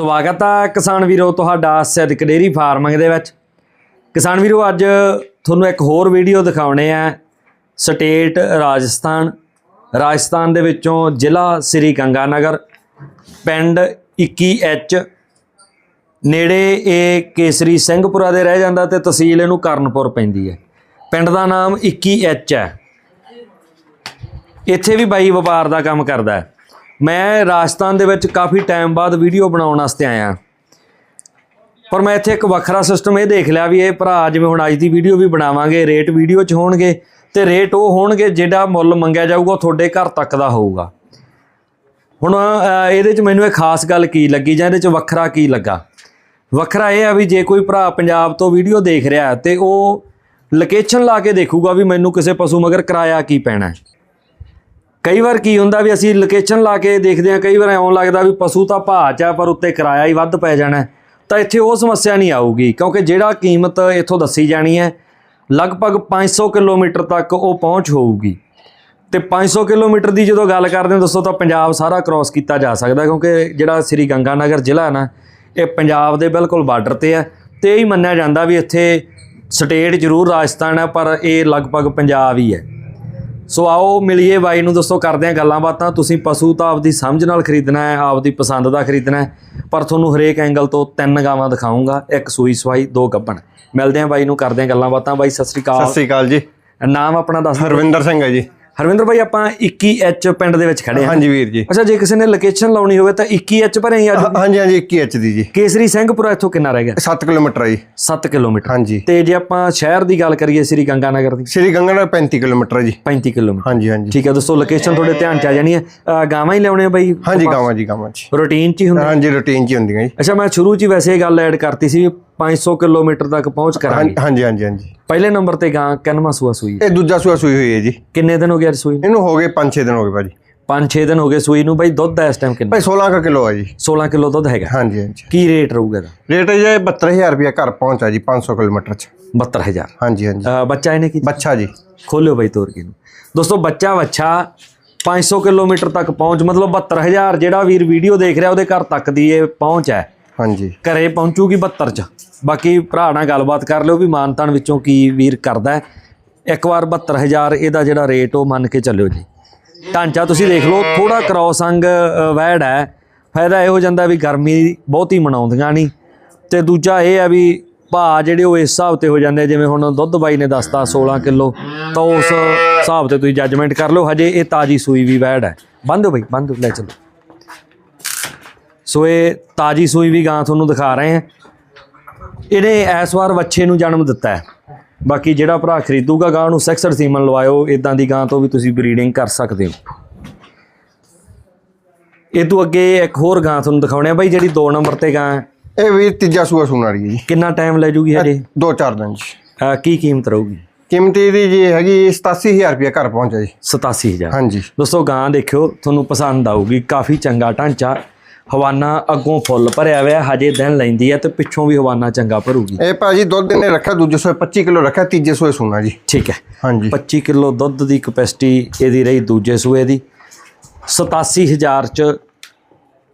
ਸਵਾਗਤ ਹੈ ਕਿਸਾਨ ਵੀਰੋ ਤੁਹਾਡਾ ਸਿੱਧਕ ਡੇਰੀ ਫਾਰਮਿੰਗ ਦੇ ਵਿੱਚ। ਕਿਸਾਨ ਵੀਰੋ, ਅੱਜ ਤੁਹਾਨੂੰ ਇੱਕ ਹੋਰ ਵੀਡੀਓ ਦਿਖਾਉਣੇ ਆ। ਸਟੇਟ ਰਾਜਸਥਾਨ ਰਾਜਸਥਾਨ ਦੇ ਵਿੱਚੋਂ ਜ਼ਿਲ੍ਹਾ ਸ੍ਰੀ ਗੰਗਾਨਗਰ, ਪਿੰਡ 21H ਨੇੜੇ ਇਹ ਕੇਸਰੀ ਸਿੰਘਪੁਰਾ ਦੇ ਰਹਿ ਜਾਂਦਾ ਤੇ ਤਹਿਸੀਲ ਇਹਨੂੰ ਕਰਨਪੁਰ ਪੈਂਦੀ ਹੈ। ਪਿੰਡ ਦਾ ਨਾਮ 21H ਹੈ। ਇੱਥੇ ਵੀ ਬਾਈ ਵਪਾਰ ਦਾ ਕੰਮ ਕਰਦਾ ਹੈ। ਮੈਂ ਰਾਜਸਥਾਨ ਦੇ ਵਿੱਚ ਕਾਫੀ ਟਾਈਮ ਬਾਅਦ ਵੀਡੀਓ ਬਣਾਉਣ ਵਾਸਤੇ ਆਇਆ। ਪਰ ਮੈਂ ਇੱਥੇ ਇੱਕ ਵੱਖਰਾ ਸਿਸਟਮ ਇਹ ਦੇਖ ਲਿਆ ਵੀ ਇਹ ਭਰਾ ਜਿਵੇਂ ਹੁਣ ਅੱਜ ਦੀ ਵੀਡੀਓ ਵੀ ਬਣਾਵਾਂਗੇ ਰੇਟ ਵੀਡੀਓ 'ਚ ਹੋਣਗੇ ਤੇ ਰੇਟ ਉਹ ਹੋਣਗੇ ਜਿਹੜਾ ਮੁੱਲ ਮੰਗਿਆ ਜਾਊਗਾ, ਉਹ ਤੁਹਾਡੇ ਘਰ ਤੱਕ ਦਾ ਹੋਊਗਾ। ਹੁਣ ਇਹਦੇ 'ਚ ਮੈਨੂੰ ਇਹ ਖਾਸ ਗੱਲ ਕੀ ਲੱਗੀ ਜਾਂ ਇਹਦੇ 'ਚ ਵੱਖਰਾ ਕੀ ਲੱਗਾ? ਵੱਖਰਾ ਇਹ ਆ ਵੀ ਜੇ ਕੋਈ ਭਰਾ ਪੰਜਾਬ ਤੋਂ ਵੀਡੀਓ ਦੇਖ ਰਿਹਾ ਹੈ ਤੇ ਉਹ ਲੋਕੇਸ਼ਨ ਲਾ ਕੇ ਦੇਖੂਗਾ ਵੀ ਮੈਨੂੰ ਕਿਸੇ ਪਸ਼ੂ ਮਗਰ ਕਿਰਾਇਆ ਕੀ ਪੈਣਾ ਹੈ। ਕਈ ਵਾਰ ਕੀ ਹੁੰਦਾ ਵੀ ਅਸੀਂ ਲੋਕੇਸ਼ਨ ਲਾ ਕੇ ਦੇਖਦੇ ਹਾਂ, ਕਈ ਵਾਰ ਐਉਂ ਲੱਗਦਾ ਵੀ ਪਸ਼ੂ ਤਾਂ ਭਾਅ 'ਚ ਆ, ਪਰ ਉੱਤੇ ਕਿਰਾਇਆ ਹੀ ਵੱਧ ਪੈ ਜਾਣਾ ਤਾਂ ਇੱਥੇ ਉਹ ਸਮੱਸਿਆ ਨਹੀਂ ਆਊਗੀ, ਕਿਉਂਕਿ ਜਿਹੜਾ ਕੀਮਤ ਇੱਥੋਂ ਦੱਸੀ ਜਾਣੀ ਹੈ, ਲਗਭਗ 500 ਕਿਲੋਮੀਟਰ ਤੱਕ ਉਹ ਪਹੁੰਚ ਹੋਊਗੀ। ਤੇ 500 ਕਿਲੋਮੀਟਰ ਦੀ ਜਦੋਂ ਗੱਲ ਕਰਦੇ ਹਾਂ ਦੋਸਤੋ ਤਾਂ ਪੰਜਾਬ ਸਾਰਾ ਕ੍ਰਾਸ ਕੀਤਾ ਜਾ ਸਕਦਾ, ਕਿਉਂਕਿ ਜਿਹੜਾ ਸ੍ਰੀ ਗੰਗਾਨਗਰ ਜ਼ਿਲ੍ਹਾ ਹੈ ਨਾ, ਇਹ ਪੰਜਾਬ ਦੇ ਬਿਲਕੁਲ ਬਾਰਡਰ ਤੇ ਹੈ। ਤੇ ਇਹ ਹੀ ਮੰਨਿਆ ਜਾਂਦਾ ਵੀ ਇੱਥੇ ਸਟੇਟ ਜ਼ਰੂਰ ਰਾਜਸਥਾਨ ਹੈ, ਪਰ ਇਹ ਲਗਭਗ ਪੰਜਾਬ ਹੀ ਹੈ। ਸੋ ਆਓ ਮਿਲੀਏ ਬਾਈ ਨੂੰ ਦੋਸਤੋ ਕਰਦੇ ਹਾਂ ਗੱਲਾਂ ਬਾਤਾਂ। ਤੁਸੀਂ ਪਸ਼ੂ ਤਾਂ ਆਪਦੀ ਸਮਝ ਨਾਲ ਖਰੀਦਣਾ ਹੈ ਆਪਦੀ ਪਸੰਦ ਦਾ ਖਰੀਦਣਾ ਹੈ ਪਰ ਤੁਹਾਨੂੰ ਹਰੇਕ ਐਂਗਲ ਤੋਂ ਤਿੰਨ ਗਾਵਾਂ ਦਿਖਾਉਂਗਾ ਇੱਕ ਸੂਈ ਸਵਾਈ ਦੋ ਗੱਭਣ ਮਿਲਦੇ ਹਾਂ ਬਾਈ ਨੂੰ ਕਰਦੇ ਹਾਂ ਗੱਲਾਂ ਬਾਤਾਂ। ਬਾਈ ਸਤਿ ਸ੍ਰੀ ਸਤਿ ਅਕਾਲ ਸ੍ਰੀ ਅਕਾਲ ਜੀ। ਨਾਮ ਆਪਣਾ ਦੱਸ ਹਰਵਿੰਦਰ ਸਿੰਘ ਹੈ ਜੀ। ਹਰਵਿੰਦਰ ਬਾਈ ਆਪਾਂ 21H ਪਿੰਡ ਦੇ ਵਿੱਚ ਖੜੇ ਹਾਂ। ਹਾਂਜੀ ਵੀਰ ਜੀ। ਅੱਛਾ ਜੇ ਕਿਸੇ ਨੇ ਲੋਕੇਸ਼ਨ ਲਾਉਣੀ ਹੋਵੇ ਤਾਂ 21H ਭਰੇ ਹੀ ਅੱਜ ਹਾਂਜੀ ਹਾਂਜੀ 21 ਐਚ ਦੀ ਜੀ। ਕੇਸਰੀ ਸਿੰਘਪੁਰਾ ਇੱਥੋਂ ਕਿੰਨਾ ਰਹਿ ਗਿਆ? 7 ਕਿਲੋਮੀਟਰ ਹੈ ਜੀ। 7 ਕਿਲੋਮੀਟਰ। ਹਾਂਜੀ। ਤੇ ਜੇ ਆਪਾਂ ਸ਼ਹਿਰ ਦੀ ਗੱਲ ਕਰੀਏ ਸ੍ਰੀ ਗੰਗਾਨਗਰ ਦੀ? ਸ਼੍ਰੀ ਗੰਗਾਨਗਰ 35 ਕਿਲੋਮੀਟਰ ਹੈ ਜੀ। 35 ਕਿਲੋਮੀਟਰ। ਹਾਂਜੀ ਹਾਂਜੀ। ਠੀਕ ਹੈ ਦੋਸਤੋ ਲੋਕੇਸ਼ਨ ਤੁਹਾਡੇ ਧਿਆਨ ਚ ਆ ਜਾਣੀ ਹੈ। ਗਾਵਾਂ ਹੀ ਲਿਆਉਣੇ ਆ ਬਾਈ ਹਾਂਜੀ ਗਾਵਾਂ ਜੀ ਗਾਵਾਂ ਜੀ ਰੂਟੀਨ ਚ ਹੀ ਹੁੰਦਾ ਹਾਂਜੀ ਰੂਟੀਨ ਚ ਹੀ ਹੁੰਦੀਆਂ ਜੀ। ਅੱਛਾ ਮੈਂ ਸ਼ੁਰੂ ਚ ਹੀ ਵੈਸੇ ਇਹ ਗੱਲ ਐਡ ਕਰਤੀ ਸੀ ਵੀ 500 ਕਿਲੋਮੀਟਰ ਤੱਕ ਪਹੁੰਚ ਕਰਾਂਗੇ। ਹਾਂਜੀ ਹਾਂਜੀ ਹਾਂਜੀ। ਪਹਿਲੇ ਨੰਬਰ ਤੇ ਗਾਂ ਕਿੰਨਵਾਂ ਸੂਆ ਸੂਈ। ਹੈ? ਇਹ ਦੂਜਾ ਸੂਆ ਸੂਈ ਹੋਈ ਹੈ ਜੀ। ਕਿੰਨੇ ਦਿਨ ਹੋ ਗਏ ਅੱਜ ਸੂਈ ਨੂੰ? ਇਹਨੂੰ ਹੋ ਗਏ 5-6 ਦਿਨ ਹੋ ਗਏ ਭਾਜੀ। 5-6 ਦਿਨ ਹੋ ਗਏ ਸੂਈ ਨੂੰ ਬਾਈ ਦੁੱਧ ਦਾ ਇਸ ਟਾਈਮ ਕਿੰਨਾ? ਭਾਈ 16 ਕੁ ਕਿਲੋ ਹੈ ਜੀ। 16 ਕਿਲੋ ਦੁੱਧ ਹੈਗਾ। ਹਾਂਜੀ ਹਾਂਜੀ। ਕੀ ਰੇਟ ਰਹੂਗਾ ਇਹਦਾ? ਰੇਟ ਹੈ ਜੀ 72000 ਰੁਪਏ ਘਰ ਪਹੁੰਚਾ ਜੀ 500 ਕਿਲੋਮੀਟਰ ਚ। 72000 ਹਾਂਜੀ ਹਾਂਜੀ। ਬੱਚਾ ਇਹਨੇ ਕੀ ਬੱਚਾ ਜੀ। ਖੋਲਿਓ ਬਾਈ ਤੋਰ ਕੇ ਨੂੰ ਦੋਸਤੋ ਬੱਚਾ ਵੱਛਾ 500 ਕਿਲੋਮੀਟਰ ਤੱਕ ਪਹੁੰਚ ਮਤਲਬ 72000 ਜਿਹੜਾ ਵੀਰ ਵੀਡੀਓ ਦੇਖ ਰਿਹਾ ਉਹਦੇ ਘਰ ਤੱਕ ਦੀ ਇਹ ਪਹੁੰਚ ਹੈ। ਹਾਂਜੀ। ਘਰੇ ਪਹੁੰਚੂਗੀ 72 ਚ। ਬਾਕੀ ਭਰਾ ਨਾਲ ਗੱਲਬਾਤ ਕਰ ਲਿਓ ਵੀ ਮਾਨਤਾਨ ਵਿੱਚੋਂ ਕੀ ਵੀਰ ਕਰਦਾ ਹੈ। ਇੱਕ ਵਾਰ 72000 ਇਹਦਾ ਜਿਹੜਾ ਰੇਟ ਉਹ ਮੰਨ ਕੇ ਚੱਲਿਓ ਜੀ। ਢਾਂਚਾ ਤੁਸੀਂ ਦੇਖ ਲਓ ਥੋੜਾ ਕ੍ਰੋਸ ਅੰਗ ਅ, ਵੈੜ ਹੈ। ਫਾਇਦਾ ਇਹ ਹੋ ਜਾਂਦਾ ਵੀ ਗਰਮੀ ਬਹੁਤੀ ਮਨਾਉਂਦੀਆਂ ਨਹੀਂ। ਤੇ ਦੂਜਾ ਇਹ ਆ ਵੀ ਭਾਅ ਜਿਹੜੇ ਉਹ ਇਸ ਹਿਸਾਬ ਤੇ ਹੋ ਜਾਂਦੇ ਜਿਵੇਂ ਹੁਣ ਦੁੱਧ ਬਾਈ ਨੇ ਦੱਸਤਾ 16 ਕਿਲੋ ਤਾਂ ਉਸ ਹਿਸਾਬ ਤੇ ਤੁਸੀਂ ਜੱਜਮੈਂਟ ਕਰ ਲਓ। ਹਜੇ ਇਹ ਤਾਜੀ ਸੂਈ ਵੀ ਵੈੜ ਹੈ। ਬੰਦ ਦਿਓ ਬਾਈ ਬੰਦ ਦਿਓ, ਲੈ ਚਲੋ। ਸੋ ਇਹ ਤਾਜੀ ਸੂਈ ਵੀ ਗਾਂ ਤੁਹਾਨੂੰ ਦਿਖਾ ਰਹੇ ਹਾਂ। ਇਹਨੇ ਇਸ ਵਾਰ ਵੱਛੇ ਨੂੰ ਜਨਮ ਦਿੱਤਾ ਹੈ। ਬਾਕੀ ਜਿਹੜਾ ਭਰਾ ਖਰੀਦੂਗਾ ਗਾਂ ਨੂੰ ਸੈਕਸਰ ਸੀਮਨ ਲਵਾਇਓ ਇਦਾਂ ਦੀ ਗਾਂ ਤੋਂ ਵੀ ਤੁਸੀਂ ਬਰੀਡਿੰਗ ਕਰ ਸਕਦੇ ਹੋ। ਇਹ ਤੋਂ ਅੱਗੇ ਇੱਕ ਹੋਰ ਗਾਂ ਤੁਹਾਨੂੰ ਦਿਖਾਉਣੇ ਆ ਬਾਈ ਜਿਹੜੀ 2 ਨੰਬਰ ਤੇ ਗਾਂ ਹੈ। ਇਹ ਵੀ ਤੀਜਾ ਸੂਆ ਸੂਣ ਵਾਲੀ ਹੈ ਜੀ। ਕਿੰਨਾ ਟਾਈਮ ਲੈ ਜੂਗੀ ਹਜੇ? 2-4 ਦਿਨ ਜੀ ਕੀ ਕੀਮਤ ਰਹੂਗੀ? ਕੀਮਤੀ ਦੀ ਜੀ ਹੈਗੀ 87000 ਰੁਪਏ ਘਰ ਪਹੁੰਚਾ ਜੀ। 87000 ਹਾਂਜੀ। ਦੋਸਤੋ ਗਾਂ ਦੇਖਿਓ ਤੁਹਾਨੂੰ ਪਸੰਦ ਆਊਗੀ। ਕਾਫੀ ਚੰਗਾ ਢਾਂਚਾ ਹਵਾਨਾ ਅੱਗੋਂ ਫੁੱਲ ਭਰਿਆ ਹੋਇਆ ਹਜੇ ਦਿਨ ਲੈਂਦੀ ਹੈ ਤੇ ਪਿੱਛੋਂ ਵੀ ਹਵਾਨਾ ਚੰਗਾ ਭਰੂਗੀ। ਇਹ ਭਾਜੀ ਦੁੱਧ ਇਹਨੇ ਰੱਖਿਆ ਦੂਜੇ ਸੋਏ 25 ਕਿਲੋ ਰੱਖਿਆ ਤੀਜੇ ਸੋਏ ਸੂਣਾ ਜੀ। ਠੀਕ ਹੈ। ਹਾਂਜੀ। 25 ਕਿਲੋ ਦੁੱਧ ਦੀ ਕਪੈਸਿਟੀ ਇਹਦੀ ਰਹੀ ਦੂਜੇ ਸੂਏ ਦੀ। 87000 ਚ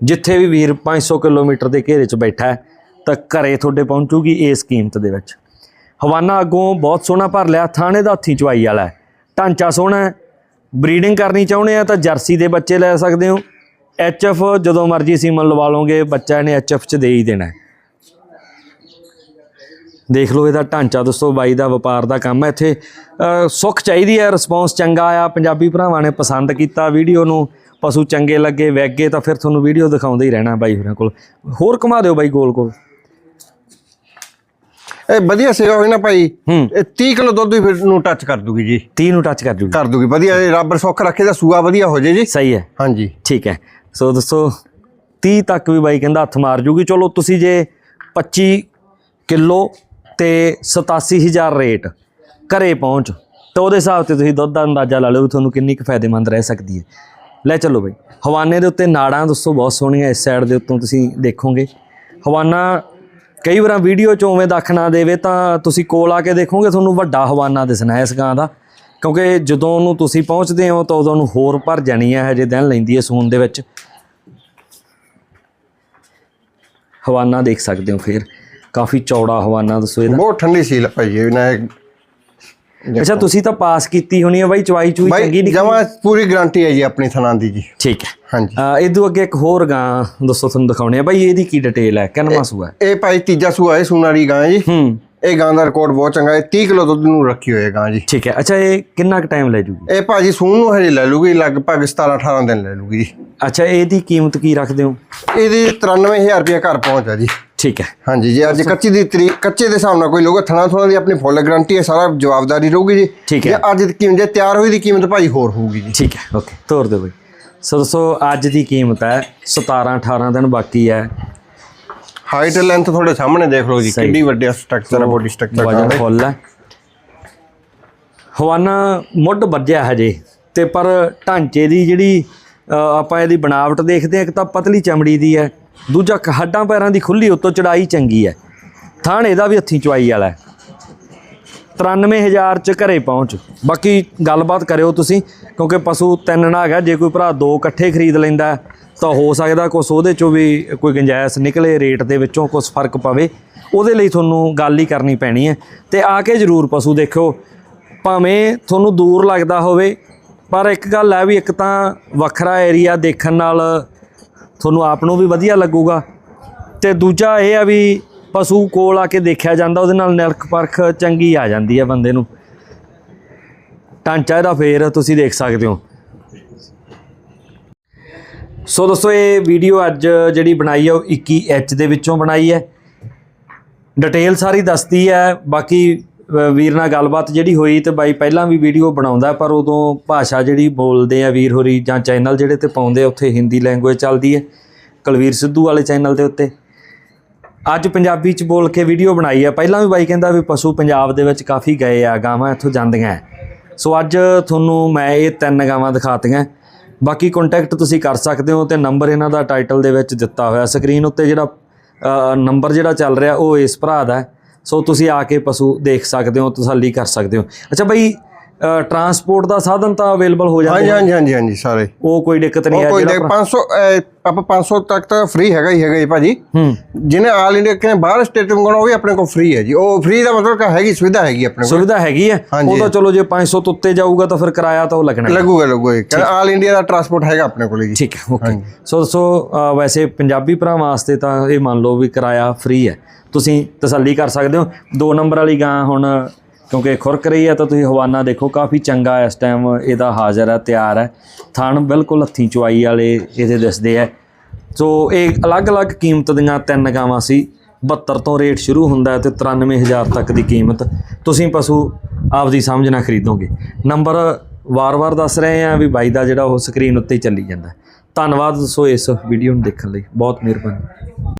ਜਿੱਥੇ ਵੀ ਵੀਰ 500 ਕਿਲੋਮੀਟਰ ਦੇ ਘੇਰੇ ਚ ਬੈਠਾ ਹੈ ਤਾਂ ਘਰੇ ਤੁਹਾਡੇ ਪਹੁੰਚੂਗੀ ਇਸ ਕੀਮਤ ਦੇ ਵਿੱਚ। ਹਵਾਨਾ ਅੱਗੋਂ ਬਹੁਤ ਸੋਹਣਾ ਭਰ ਲਿਆ ਥਾਣੇ ਦਾ ਹੱਥੀ ਚਵਾਈ ਵਾਲਾ ਢਾਂਚਾ ਸੋਹਣਾ ਹੈ। ਬਰੀਡਿੰਗ ਕਰਨੀ ਚਾਹੁੰਦੇ ਆ ਤਾਂ ਜਰਸੀ ਦੇ ਬੱਚੇ ਲੈ ਸਕਦੇ ਹੋ। ਐਚਐਫ ਜਦੋਂ ਮਰਜ਼ੀ ਸੀਮਨ ਲਵਾ ਲਓਗੇ ਬੱਚਾ ਇਹਨੇ ਐਚਐਫ ਚ ਦੇ ਹੀ ਦੇਣਾ। ਦੇਖ ਲਓ ਇਹਦਾ ਢਾਂਚਾ ਦੋਸਤੋ ਬਾਈ ਦਾ ਵਪਾਰ ਦਾ ਕੰਮ ਹੈ ਇੱਥੇ। ਸੁੱਖ ਚਾਹੀਦੀ ਹੈ ਰਿਸਪੌਂਸ ਚੰਗਾ ਆ ਪੰਜਾਬੀ ਭਰਾਵਾਂ ਨੇ ਪਸੰਦ ਕੀਤਾ ਵੀਡੀਓ ਨੂੰ। ਪਸ਼ੂ ਚੰਗੇ ਲੱਗੇ ਵੈਗੇ ਤਾਂ ਫਿਰ ਤੁਹਾਨੂੰ ਵੀਡੀਓ ਦਿਖਾਉਂਦੇ ਹੀ ਰਹਿਣਾ ਬਾਈ ਹੋਰਾਂ ਕੋਲ। ਹੋਰ ਘੁਮਾ ਦਿਓ ਬਾਈ ਗੋਲ ਗੋਲ ਇਹ ਵਧੀਆ ਸੇਵਾ ਹੋਈ ਨਾ ਭਾਈ। ਇਹ 30 ਕਿਲੋ ਦੁੱਧ ਵੀ ਫਿਰ ਨੂੰ ਟੱਚ ਕਰ ਦੂਗੀ ਜੀ। 30 ਨੂੰ ਟੱਚ ਕਰ ਜੂਗੀ। ਕਰ ਦੂਗੀ ਵਧੀਆ ਇਹ ਰੱਬ ਸੁੱਖ ਰੱਖੇ ਦਾ ਸੂਆ ਵਧੀਆ ਹੋ ਜੇ ਜੀ। ਸਹੀ ਹੈ। ਹਾਂਜੀ। ਠੀਕ ਹੈ। ਸੋ ਦੋਸਤੋ 30 ਤੱਕ ਵੀ ਬਾਈ ਕਹਿੰਦਾ ਹੱਥ ਮਾਰ ਜੂਗੀ। ਚਲੋ ਤੁਸੀਂ ਜੇ 25 ਕਿਲੋ ਤੇ 87000 ਰੇਟ ਘਰੇ ਪਹੁੰਚ, ਤਾਂ ਉਹਦੇ ਹਿਸਾਬ ਤੇ ਤੁਸੀਂ ਦੁੱਧ ਦਾ ਅੰਦਾਜ਼ਾ ਲਾ ਲਓ ਵੀ ਤੁਹਾਨੂੰ ਕਿੰਨੀ ਕੁ ਫਾਇਦੇਮੰਦ ਰਹਿ ਸਕਦੀ ਹੈ। ਲੈ ਚੱਲੋ ਬਾਈ, ਹਵਾਨੇ ਦੇ ਉੱਤੇ ਨਾੜਾਂ ਦੋਸਤੋ ਬਹੁਤ ਸੋਹਣੀਆਂ ਇਸ ਸਾਈਡ ਦੇ ਉੱਤੋਂ ਤੁਸੀਂ ਦੇਖੋਗੇ। ਹਵਾਨਾ ਕਈ ਵਾਰਾਂ ਵੀਡੀਓ 'ਚ ਉਵੇਂ ਦੱਖ ਨਾ ਦੇਵੇ, ਤਾਂ ਤੁਸੀਂ ਕੋਲ ਆ ਕੇ ਦੇਖੋਗੇ, ਤੁਹਾਨੂੰ ਵੱਡਾ ਹਵਾਨਾ ਦਿਸਣਾ ਇਸ ਗਾਂ ਦਾ। ਕਿਉਂਕਿ ਜਦੋਂ ਉਹਨੂੰ ਤੁਸੀਂ ਪਹੁੰਚਦੇ ਹੋ ਤਾਂ ਉਦੋਂ ਉਹਨੂੰ ਹੋਰ ਭਰ ਜਾਣੀ ਹੈ ਹਜੇ ਦਿਨ ਲੈਂਦੀ ਹੈ ਸੂਨ ਦੇ ਵਿੱਚ। ਹਵਾਨਾ ਦੇਖ ਸਕਦੇ ਹੋ ਫਿਰ। ਕਾਫੀ ਚੌੜਾ ਹਵਾਨਾ ਦੱਸੋ ਇਹਦਾ। ਬਹੁਤ ਠੰਡੀ ਸੀਲ ਹੈ ਭਾਈ ਇਹ ਨਾ ਅੱਛਾ ਤੁਸੀਂ ਤਾਂ ਪਾਸ ਕੀਤੀ ਹੋਣੀ ਹੈ ਬਾਈ ਚਵਾਈ ਚੂਈ ਚੰਗੀ ਨਹੀਂ ਜਮਾ ਪੂਰੀ ਗਾਰੰਟੀ ਹੈ ਜੀ ਆਪਣੀ ਥਣਾ ਦੀ ਜੀ। ਠੀਕ ਹੈ। ਹਾਂਜੀ। ਇਹਦੂ ਅੱਗੇ ਇੱਕ ਹੋਰ ਗਾਂ ਦੱਸੋ ਤੁਹਾਨੂੰ ਦਿਖਾਉਣੇ ਆ ਬਾਈ ਇਹਦੀ ਕੀ ਡਿਟੇਲ ਹੈ? ਕਿੰਨਵਾਂ ਸੂਆ ਹੈ? ਇਹ ਭਾਈ ਤੀਜਾ ਸੂਆ ਹੈ ਸੂਨਾਰੀ ਗਾਂ ਹੈ ਜੀ। ਹੂੰ। ਇਹ ਗਾਂ ਦਾ ਰਿਕਾਰਡ ਬਹੁਤ ਚੰਗਾ ਹੈ। 30 ਕਿਲੋ ਦੁੱਧ ਨੂੰ ਰੱਖੀ ਹੋਈ ਹੈ ਗਾਂ ਜੀ। ਠੀਕ ਹੈ। ਅੱਛਾ ਇਹ ਕਿੰਨਾ ਕੁ ਟਾਈਮ ਲੈ ਜੂਗੀ? ਇਹ ਭਾਜੀ ਸੂਣ ਨੂੰ ਹਜੇ ਲੈ ਲੂਗੀ ਲਗਭਗ 17 18 ਦਿਨ ਲੈ ਲੂਗੀ ਜੀ। ਅੱਛਾ ਇਹਦੀ ਕੀਮਤ ਕੀ ਰੱਖਦੇ ਹੋ? ਇਹਦੀ 93000 ਰੁਪਏ ਘਰ ਪਹੁੰਚ ਹੈ ਜੀ। ਠੀਕ ਹੈ। ਹਾਂਜੀ ਜੀ ਅੱਜ ਕੱਚੀ ਦੀ ਤਰੀਕ ਕੱਚੇ ਦੇ ਹਿਸਾਬ ਨਾਲ ਕੋਈ ਲੋਗਾ ਥਣਾ ਥਣਾ ਦੀ ਆਪਣੀ ਫੁੱਲ ਗਾਰੰਟੀ ਹੈ ਸਾਰਾ ਜਵਾਬਦਾਰੀ ਰਹੂਗੀ ਜੀ। ਠੀਕ ਹੈ। ਅੱਜ ਦੀ ਕੀਮਤ ਜੇ ਤਿਆਰ ਹੋਈ ਦੀ ਕੀਮਤ ਭਾਜੀ ਹੋਰ ਹੋਊਗੀ ਜੀ। ਠੀਕ ਹੈ ਓਕੇ ਤੋਰ ਦਿਓ ਬਾਈ। ਸੋ ਦੋਸਤੋ ਅੱਜ ਦੀ ਕੀਮਤ ਹੈ 17 18 ਦਿਨ ਬਾਕੀ ਹੈ। ਹਾਈਟ ਲੈਂਥ ਤੁਹਾਡੇ ਸਾਹਮਣੇ ਦੇਖ ਲਓ ਜੀ। ਕਿੰਨੀ ਵੱਡੀ ਸਟਰਕਚਰ ਹੈ ਬੋਡੀ ਸਟਰਕਚਰ ਵਜਨ ਫੁੱਲ ਹੈ ਹਵਾਨਾ ਮੁੱਢ ਵੱਜਿਆ ਹਜੇ ਤੇ ਪਰ ਢਾਂਚੇ ਦੀ ਜਿਹੜੀ ਆਪਾਂ ਇਹਦੀ ਬਣਾਵਟ ਦੇਖਦੇ ਹਾਂ ਇੱਕ ਤਾਂ ਪਤਲੀ ਚਮੜੀ ਦੀ ਹੈ ਦੂਜਾ ਹੱਡਾਂ ਪੈਰਾਂ ਦੀ ਖੁੱਲੀ ਉੱਤੋਂ ਚੜਾਈ ਚੰਗੀ ਹੈ। ਥਾਣ ਇਹਦਾ ਵੀ ਹੱਥੀਂ ਚਵਾਈ ਵਾਲਾ ਹੈ। 93000 ਚ ਘਰੇ ਪਹੁੰਚ। ਬਾਕੀ ਗੱਲਬਾਤ ਕਰਿਓ ਤੁਸੀਂ, ਕਿਉਂਕਿ ਪਸ਼ੂ ਤਿੰਨ ਨਾ ਹੈਗਾ, ਜੇ ਕੋਈ ਭਰਾ ਦੋ ਇਕੱਠੇ ਖਰੀਦ ਲੈਂਦਾ, ਤਾਂ ਹੋ ਸਕਦਾ ਕੁਛ ਉਹਦੇ ਚੋਂ ਵੀ ਕੋਈ ਗੁੰਜਾਇਸ਼ ਨਿਕਲੇ, ਰੇਟ ਦੇ ਵਿੱਚੋਂ ਕੁਝ ਫ਼ਰਕ ਪਵੇ। ਉਹਦੇ ਲਈ ਤੁਹਾਨੂੰ ਗੱਲ ਹੀ ਕਰਨੀ ਪੈਣੀ ਹੈ। ਤੇ ਆ ਕੇ ਜ਼ਰੂਰ ਪਸ਼ੂ ਦੇਖਿਓ। ਭਾਵੇਂ ਤੁਹਾਨੂੰ ਦੂਰ ਲੱਗਦਾ ਹੋਵੇ, ਪਰ ਇੱਕ ਗੱਲ ਹੈ ਵੀ ਇੱਕ ਤਾਂ ਵੱਖਰਾ ਏਰੀਆ ਦੇਖਣ ਨਾਲ ਤੁਹਾਨੂੰ ਆਪ ਨੂੰ ਵੀ ਵਧੀਆ ਲੱਗੂਗਾ। ਤੇ ਦੂਜਾ ਇਹ ਆ ਵੀ ਪਸ਼ੂ ਕੋਲ ਆ ਕੇ ਦੇਖਿਆ ਜਾਂਦਾ, ਉਹਦੇ ਨਾਲ ਨਿਰਖ ਪਰਖ ਚੰਗੀ ਆ ਜਾਂਦੀ ਹੈ ਬੰਦੇ ਨੂੰ। ਢਾਂਚਾ ਇਹਦਾ ਫੇਰ ਤੁਸੀਂ ਦੇਖ ਸਕਦੇ ਹੋ। ਸੋ ਦੋਸਤੋ, ਇਹ ਵੀਡੀਓ ਅੱਜ ਜਿਹੜੀ ਬਣਾਈ ਹੈ ਉਹ 21 ਐਚ ਦੇ ਵਿੱਚੋਂ ਬਣਾਈ ਹੈ। ਡਿਟੇਲ ਸਾਰੀ ਦੱਸਦੀ ਹੈ, ਬਾਕੀ ਵੀਰ ਨਾਲ ਗੱਲਬਾਤ ਜਿਹੜੀ ਹੋਈ ਤੇ ਬਾਈ ਪਹਿਲਾਂ ਵੀ ਵੀਡੀਓ ਬਣਾਉਂਦਾ, ਪਰ ਉਦੋਂ ਭਾਸ਼ਾ ਜਿਹੜੀ ਬੋਲਦੇ ਆ ਵੀਰ ਹੋਰੀ ਜਾਂ ਚੈਨਲ ਜਿਹੜੇ ਤੇ ਪਾਉਂਦੇ ਆ, ਉੱਥੇ ਹਿੰਦੀ ਲੈਂਗੁਏਜ ਚੱਲਦੀ ਹੈ, ਕੁਲਵੀਰ ਸਿੱਧੂ ਵਾਲੇ ਚੈਨਲ ਦੇ ਉੱਤੇ। ਅੱਜ ਪੰਜਾਬੀ ਚ ਬੋਲ ਕੇ ਵੀਡੀਓ ਬਣਾਈ ਹੈ ਪਹਿਲਾਂ ਵੀ ਬਾਈ ਕਹਿੰਦਾ ਵੀ ਪਸ਼ੂ ਪੰਜਾਬ ਦੇ ਵਿੱਚ ਕਾਫੀ ਗਏ ਆ, ਗਾਵਾਂ ਇੱਥੋਂ ਜਾਂਦੀਆਂ। ਹੈ। ਸੋ ਅੱਜ ਤੁਹਾਨੂੰ ਮੈਂ ਇਹ ਤਿੰਨ ਗਾਵਾਂ ਦਿਖਾਤੀਆਂ। ਬਾਕੀ ਕੰਟੈਕਟ ਤੁਸੀਂ ਕਰ ਸਕਦੇ ਹੋ ਤੇ ਨੰਬਰ ਇਹਨਾਂ ਦਾ ਟਾਈਟਲ ਦੇ ਵਿੱਚ ਦਿੱਤਾ ਹੋਇਆ। ਸਕਰੀਨ ਉੱਤੇ ਜਿਹੜਾ ਨੰਬਰ ਜਿਹੜਾ ਚੱਲ ਰਿਹਾ ਉਹ ਇਸ ਭਰਾ ਦਾ ਸੋ ਤੁਸੀਂ ਆ ਕੇ ਪਸ਼ੂ ਦੇਖ ਸਕਦੇ ਹੋ, ਤਸੱਲੀ ਕਰ ਸਕਦੇ ਹੋ। ਅੱਛਾ ਬਾਈ ਟਰਾਂਸਪੋਰਟ ਦਾ ਸਾਧਨ ਤਾਂ ਅਵੇਲੇਬਲ ਹੋ ਜਾਂਦੇ ਹਾਂਜੀ ਹਾਂਜੀ ਹਾਂਜੀ ਸਾਰੇ। ਉਹ ਕੋਈ ਦਿੱਕਤ ਨਹੀਂ ਉਹ ਹੈ ਕੋਈ ਜਿਹੜਾ ਦੇ 500 ਅਹ, ਆਪਾਂ 500 ਤੱਕ ਤਾਂ ਫ੍ਰੀ ਹੈਗਾ ਹੀ ਹੈਗਾ ਜੀ ਭਾਜੀ। ਹੂੰ। ਜਿਹਨੇ ਆਲ ਇੰਡੀਆ ਕਿਨੇ ਬਾਹਰ ਸਟੇਟ ਮੰਗਾਉਣਾ ਉਹ ਵੀ ਆਪਣੇ ਕੋਲ ਫ੍ਰੀ ਹੈ ਜੀ। ਉਹ ਫ੍ਰੀ ਦਾ ਮਤਲਬ ਕਿ ਹੈਗੀ ਸੁਵਿਧਾ ਹੈਗੀ ਆਪਣੇ ਕੋਲ। ਸੁਵਿਧਾ ਹੈਗੀ ਹੈ। ਉਹ ਤਾਂ ਚਲੋ ਜੇ 500 ਤੋਂ ਉੱਤੇ ਜਾਊਗਾ ਤਾਂ ਫਿਰ ਕਿਰਾਇਆ ਤਾਂ ਉਹ ਲੱਗਣਾ। ਲੱਗੂਗਾ ਲੱਗੂਗਾ ਆਲ ਇੰਡੀਆ ਦਾ ਟਰਾਂਸਪੋਰਟ ਹੈਗਾ ਆਪਣੇ ਕੋਲ ਜੀ। ਠੀਕ ਹੈ ਓਕੇ ਸੋ ਸੋ ਵੈਸੇ ਪੰਜਾਬੀ ਭਰਾਵਾਂ ਵਾਸਤੇ ਤਾਂ ਇਹ ਮੰਨ ਲਓ ਵੀ ਕਿਰਾਇਆ ਫ੍ਰੀ ਹੈ। ਤੁਸੀਂ ਤਸੱਲੀ ਕਰ ਸਕਦੇ ਹੋ। ਦੋ ਨੰਬਰ ਵਾਲੀ ਗਾਂ ਹੁਣ ਕਿਉਂਕਿ ਖੁਰਕ ਰਹੀ ਹੈ ਤਾਂ ਤੁਸੀਂ ਹਵਾਨਾ ਦੇਖੋ, ਕਾਫੀ ਚੰਗਾ ਇਸ ਟਾਈਮ ਇਹਦਾ ਹਾਜ਼ਰ ਹੈ, ਤਿਆਰ ਹੈ। ਥਣ ਬਿਲਕੁਲ ਹੱਥੀਂ ਚੁਆਈ ਵਾਲੇ ਇਹਦੇ ਦਿਸਦੇ ਹੈ। ਸੋ ਇਹ ਅਲੱਗ-ਅਲੱਗ ਕੀਮਤ ਦੀਆਂ ਤਿੰਨ ਗਾਵਾਂ ਸੀ। 72 ਤੋਂ ਰੇਟ ਸ਼ੁਰੂ ਹੁੰਦਾ ਹੈ ਤੇ 93000 ਤੱਕ ਦੀ ਕੀਮਤ। ਤੁਸੀਂ ਪਸ਼ੂ ਆਪਦੀ ਸਮਝ ਨਾਲ ਖਰੀਦੋਗੇ। ਨੰਬਰ ਵਾਰ-ਵਾਰ ਦੱਸ ਰਹੇ ਆ ਵੀ ਬਾਈ ਦਾ ਜਿਹੜਾ ਉਹ ਸਕਰੀਨ ਉੱਤੇ ਚੱਲੀ ਜਾਂਦਾ ਧੰਨਵਾਦ ਸੋ ਇਸ ਵੀਡੀਓ ਨੂੰ ਦੇਖਣ ਲਈ। ਬਹੁਤ ਮਿਹਰਬਾਨੀ।